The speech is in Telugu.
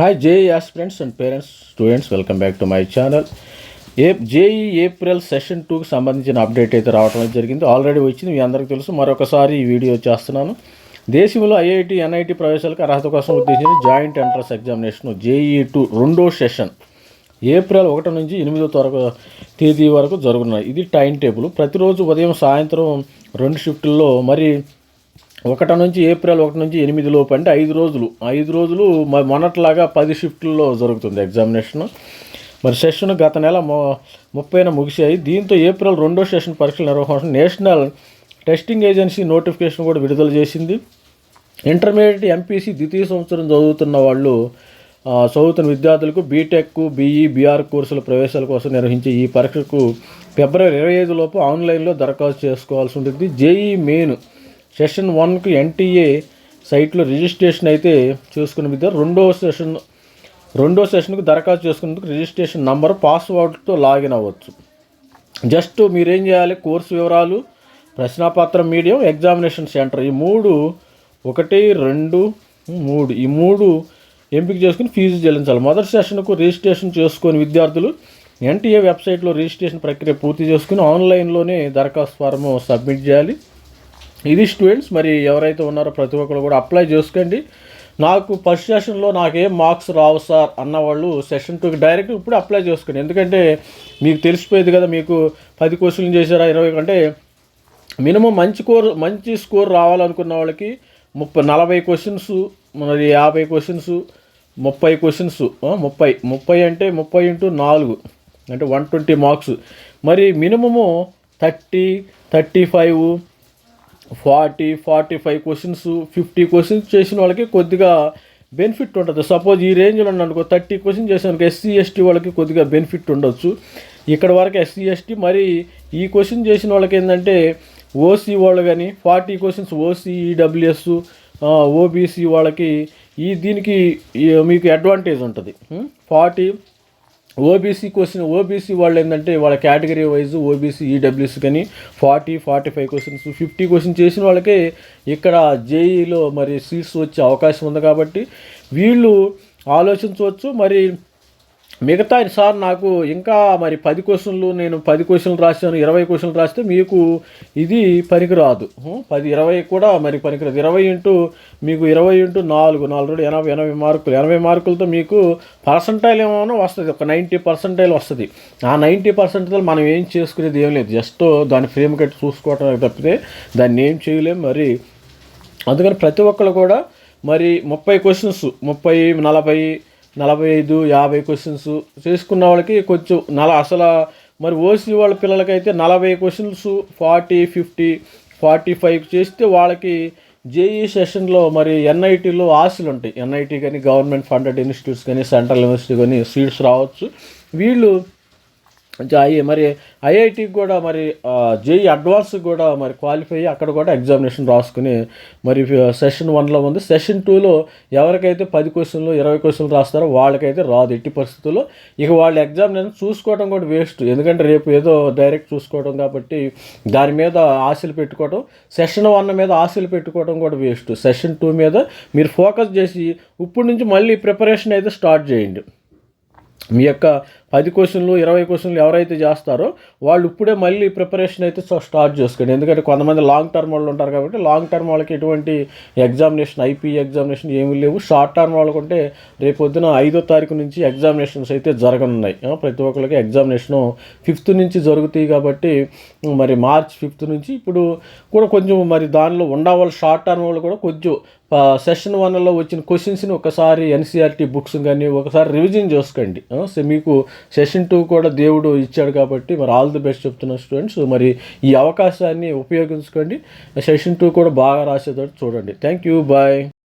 Hi JEE aspirants and parents students welcome back to my channel a JEE April session టూకి సంబంధించిన అప్డేట్ అయితే రావడం జరిగింది. ఆల్రెడీ వచ్చింది మీ అందరికీ తెలుసు. మరొకసారి ఈ వీడియో చేస్తున్నాను. దేశంలో ఐఐటి ఎన్ఐటి ప్రవేశాలకు అర్హత కోసం ఉద్దేశించి joint entrance examination JEE two రెండో సెషన్ ఏప్రిల్ ఒకటి నుంచి ఎనిమిదో తరగ తేదీ వరకు జరుగుతున్నాయి. ఇది టైం టేబుల్ ప్రతిరోజు ఉదయం సాయంత్రం రెండు షిఫ్టుల్లో మరి ఒకటి నుంచి ఏప్రిల్ ఒకటి నుంచి ఎనిమిది లోపు అంటే ఐదు రోజులు. ఐదు రోజులు మొన్నట్లాగా పది షిఫ్ట్లలో జరుగుతుంది ఎగ్జామినేషన్. మరి సెషన్ గత నెల మొ ముప్పైన ముగిసాయి దీంతో ఏప్రిల్ రెండో సెషన్ పరీక్షల నిర్వహణ నేషనల్ టెస్టింగ్ ఏజెన్సీ నోటిఫికేషన్ కూడా విడుదల చేసింది. ఇంటర్మీడియట్ ఎంపీసీ ద్వితీయ సంవత్సరం చదువుతున్న వాళ్ళు చదువుతున్న విద్యార్థులకు బీటెక్ బీఈ బీఆర్ కోర్సుల ప్రవేశాల కోసం నిర్వహించే ఈ పరీక్షకు ఫిబ్రవరి ఇరవై ఐదు లోపు ఆన్లైన్లో దరఖాస్తు చేసుకోవాల్సి ఉంటుంది. జేఈ మెయిన్ సెషన్ వన్కి ఎన్టీఏ సైట్లో రిజిస్ట్రేషన్ అయితే చేసుకున్న విధంగా రెండో సెషన్ రెండో సెషన్కు దరఖాస్తు చేసుకునేందుకు రిజిస్ట్రేషన్ నంబర్ పాస్వర్డ్తో లాగిన్ అవ్వచ్చు. జస్ట్ మీరేం చేయాలి? కోర్సు వివరాలు ప్రశ్నాపత్రం మీడియం ఎగ్జామినేషన్ సెంటర్. ఈ మూడు ఒకటి రెండు మూడు. ఈ మూడు ఎంపిక చేసుకుని ఫీజు చెల్లించాలి. మొదటి సెషన్కు రిజిస్ట్రేషన్ చేసుకొని విద్యార్థులు ఎన్టీఏ వెబ్సైట్లో రిజిస్ట్రేషన్ ప్రక్రియ పూర్తి చేసుకుని ఆన్లైన్లోనే దరఖాస్తు ఫారం సబ్మిట్ చేయాలి. ఇది స్టూడెంట్స్ మరి ఎవరైతే ఉన్నారో ప్రతి ఒక్కరు కూడా అప్లై చేసుకోండి. నాకు ఫస్ట్ సెషన్లో నాకేం మార్క్స్ రావు సార్ అన్న వాళ్ళు సెషన్ టూకి డైరెక్ట్ ఇప్పుడు అప్లై చేసుకోండి. ఎందుకంటే మీకు తెలిసిపోయేది కదా మీకు పది క్వశ్చన్లు చేశారా ఇరవై అంటే మినిమం మంచి కోర్ మంచి స్కోర్ రావాలనుకున్న వాళ్ళకి ముప్పై నలభై క్వశ్చన్స్ మరి యాభై క్వశ్చన్స్ ముప్పై క్వశ్చన్స్ ముప్పై ముప్పై అంటే ముప్పై ఇంటూ నాలుగు అంటే వన్ ట్వంటీ మార్క్స్ మరి minimum thirty thirty five forty forty five questions fifty questions చేసిన వాళ్ళకి కొద్దిగా బెనిఫిట్ ఉంటుంది. సపోజ్ ఈ రేంజ్లో అనుకో థర్టీ క్వశ్చన్ చేసాను ఎస్సీ ఎస్టీ వాళ్ళకి కొద్దిగా బెనిఫిట్ ఉండొచ్చు. ఇక్కడ వరకు ఎస్సీ ఎస్టీ మరి ఈ క్వశ్చన్ చేసిన వాళ్ళకి ఏంటంటే ఓసీ వాళ్ళు కానీ forty questions OC EWS OBC వాళ్ళకి ఈ దీనికి మీకు అడ్వాంటేజ్ ఉంటుంది. Hmm? ఫార్టీ ఓబీసీ వచ్చిన ఓబీసీ వాళ్ళు ఏంటంటే వాళ్ళ కేటగిరీ వైజ్ ఓబీసీ ఈడబ్ల్యూస్ కానీ forty forty five questions fifty question చేసిన వాళ్ళకి ఇక్కడ జేఈలో మరి సీట్స్ వచ్చే అవకాశం ఉంది కాబట్టి వీళ్ళు ఆలోచించవచ్చు. మరి మిగతా సార్ నాకు ఇంకా మరి పది క్వశ్చన్లు నేను పది క్వశ్చన్లు రాశాను ఇరవై క్వశ్చన్లు రాస్తే మీకు ఇది పనికిరాదు. పది ఇరవై కూడా మరి పనికిరాదు. ఇరవై ఇంటూ మీకు ఇరవై ఇంటూ నాలుగు నాలుగు రెండు ఎనభై ఎనభై మార్కులు. ఎనభై మార్కులతో మీకు పర్సంటైల్ ఏమో వస్తుంది. ఒక నైంటీ పర్సంటైల్ వస్తుంది. ఆ నైంటీ పర్సెంటైల్ మనం ఏం చేసుకునేది ఏం లేదు. జస్ట్ దాని ఫ్రేమ్ కట్టి చూసుకోవటం తప్పితే దాన్ని ఏం చేయలేము మరి. అందుకని ప్రతి ఒక్కరు కూడా మరి ముప్పై క్వశ్చన్స్ ముప్పై నలభై నలభై ఐదు యాభై క్వశ్చన్స్ చేసుకున్న వాళ్ళకి కొంచెం నల అసలు మరి ఓసీ వాళ్ళ పిల్లలకైతే నలభై questions forty fifty forty five చేస్తే వాళ్ళకి జేఈ సెషన్లో మరి ఎన్ఐటీలో ఆశలు ఉంటాయి ఎన్ఐటీ కానీ గవర్నమెంట్ ఫండెడ్ ఇన్స్టిట్యూట్స్ కానీ సెంట్రల్ యూనివర్సిటీ కానీ సీట్స్ రావచ్చు. వీళ్ళు ఐ మరి ఐఐటికి కూడా మరి జేఈ అడ్వాన్స్ కూడా మరి క్వాలిఫై అయ్యి అక్కడ కూడా ఎగ్జామినేషన్ రాసుకుని మరి సెషన్ వన్లో ఉంది. సెషన్ టూలో ఎవరికైతే పది క్వశ్చన్లు ఇరవై క్వశ్చన్లు రాస్తారో వాళ్ళకైతే రాదు ఎట్టి పరిస్థితుల్లో. ఇక వాళ్ళ ఎగ్జామినేషన్ చూసుకోవడం కూడా వేస్ట్. ఎందుకంటే రేపు ఏదో డైరెక్ట్ చూసుకోవడం కాబట్టి దాని మీద ఆశలు పెట్టుకోవడం సెషన్ వన్ మీద ఆశలు పెట్టుకోవడం కూడా వేస్ట్. సెషన్ టూ మీద మీరు ఫోకస్ చేసి ఇప్పటి నుంచి మళ్ళీ ప్రిపరేషన్ అయితే స్టార్ట్ చేయండి. మీ యొక్క పది క్వశ్చన్లు ఇరవై క్వశ్చన్లు ఎవరైతే చేస్తారో వాళ్ళు ఇప్పుడే మళ్ళీ ప్రిపరేషన్ అయితే స్టార్ట్ చేసుకోండి. ఎందుకంటే కొంతమంది లాంగ్ టర్మ్ వాళ్ళు ఉంటారు కాబట్టి లాంగ్ టర్మ్ వాళ్ళకి ఎటువంటి ఎగ్జామినేషన్ ఐపీ ఎగ్జామినేషన్ ఏమీ లేవు. షార్ట్ టర్మ్ వాళ్ళకు ఉంటే రేపు పొద్దున ఐదో తారీఖు నుంచి ఎగ్జామినేషన్స్ అయితే జరగనున్నాయి. ప్రతి ఒక్కరికి ఎగ్జామినేషన్ ఫిఫ్త్ నుంచి జరుగుతాయి కాబట్టి మరి మార్చ్ ఫిఫ్త్ నుంచి ఇప్పుడు కూడా కొంచెం మరి దానిలో ఉండవాళ్ళు షార్ట్ టర్మ్ వాళ్ళు కూడా కొంచెం సెషన్ వన్లో వచ్చిన క్వశ్చన్స్ని ఒకసారి ఎన్సీఆర్టీ బుక్స్ కానీ ఒకసారి రివిజన్ చేసుకోండి. సో మీకు సెషన్ టూ కూడా దేవుడు ఇచ్చాడు కాబట్టి మరి ఆల్ ది బెస్ట్ చెప్తున్న స్టూడెంట్స్. మరి ఈ అవకాశాన్ని ఉపయోగించుకోండి. సెషన్ టూ కూడా బాగా రాసేటట్టు చూడండి. Thank you. బాయ్.